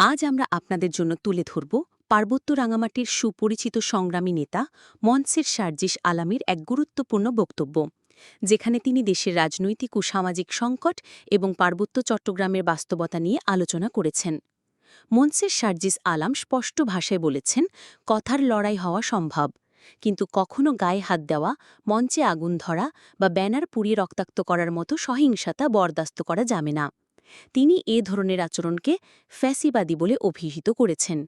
আজ আমরা আপনাদের জন্য তুলে ধরব পার্বত্য রাঙামাটির সুপরিচিত সংগ্রামী নেতা মনসের সার্জিস আলামির এক গুরুত্বপূর্ণ বক্তব্য, যেখানে তিনি দেশের রাজনৈতিক ও সামাজিক সংকট এবং পার্বত্য চট্টগ্রামের বাস্তবতা নিয়ে আলোচনা করেছেন। মনসের সার্জিস আলাম স্পষ্ট ভাষায় বলেছেন, কথার লড়াই হওয়া সম্ভব, কিন্তু কখনো গায়ে হাত দেওয়া, মঞ্চে আগুন ধরা বা ব্যানার পুড়িয়ে রক্তাক্ত করার মতো সহিংসতা বরদাস্ত করা যাবে না। তিনি এ ধরনের আচরণকে ফ্যাসিবাদী বলে অভিহিত করেছেন।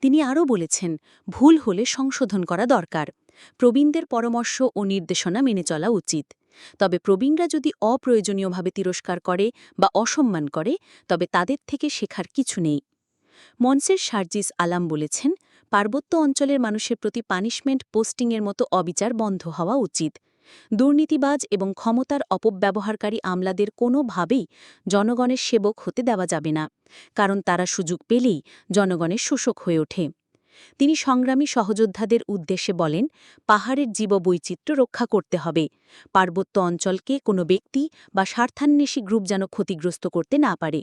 তিনি আরও বলেছেন, ভুল হলে সংশোধন করা দরকার। প্রবীণদের পরামর্শ ও নির্দেশনা মেনে চলা উচিত। তবে প্রবীণরা যদি অপ্রয়োজনীয়ভাবে তিরস্কার করে বা অসম্মান করে, তবে তাদের থেকে শেখার কিছু নেই। মনসের সার্জিস আলাম বলেছেন, পার্বত্য অঞ্চলের মানুষের প্রতি পানিশমেন্ট, পোস্টিংয়ের মতো অবিচার বন্ধ হওয়া উচিত। দুর্নীতিবাজ এবং ক্ষমতার অপব্যবহারকারী আমলাদের কোনোভাবেই জনগণের সেবক হতে দেওয়া যাবে না, কারণ তারা সুযোগ পেলেই জনগণের শোষক হয়ে ওঠে। তিনি সংগ্রামী সহযোদ্ধাদের উদ্দেশ্যে বলেন, পাহাড়ের জীববৈচিত্র্য রক্ষা করতে হবে। পার্বত্য অঞ্চলকে কোনো ব্যক্তি বা স্বার্থান্বেষী গ্রুপ যেন ক্ষতিগ্রস্ত করতে না পারে।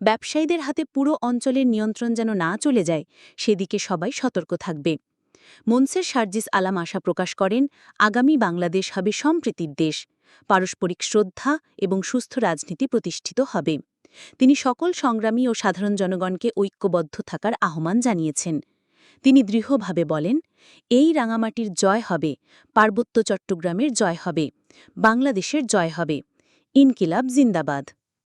ব্যবসায়ীদের হাতে পুরো অঞ্চলের নিয়ন্ত্রণ যেন না চলে যায়, সেদিকে সবাই সতর্ক থাকবে। মনসের সার্জিস আলাম আশা প্রকাশ করেন, আগামী বাংলাদেশ হবে সম্প্রীতির দেশ, পারস্পরিক শ্রদ্ধা এবং সুস্থ রাজনীতি প্রতিষ্ঠিত হবে। তিনি সকল সংগ্রামী ও সাধারণ জনগণকে ঐক্যবদ্ধ থাকার আহ্বান জানিয়েছেন। তিনি দৃঢ়ভাবে বলেন, এই রাঙামাটির জয় হবে, পার্বত্য চট্টগ্রামের জয় হবে, বাংলাদেশের জয় হবে। ইনকিলাব জিন্দাবাদ।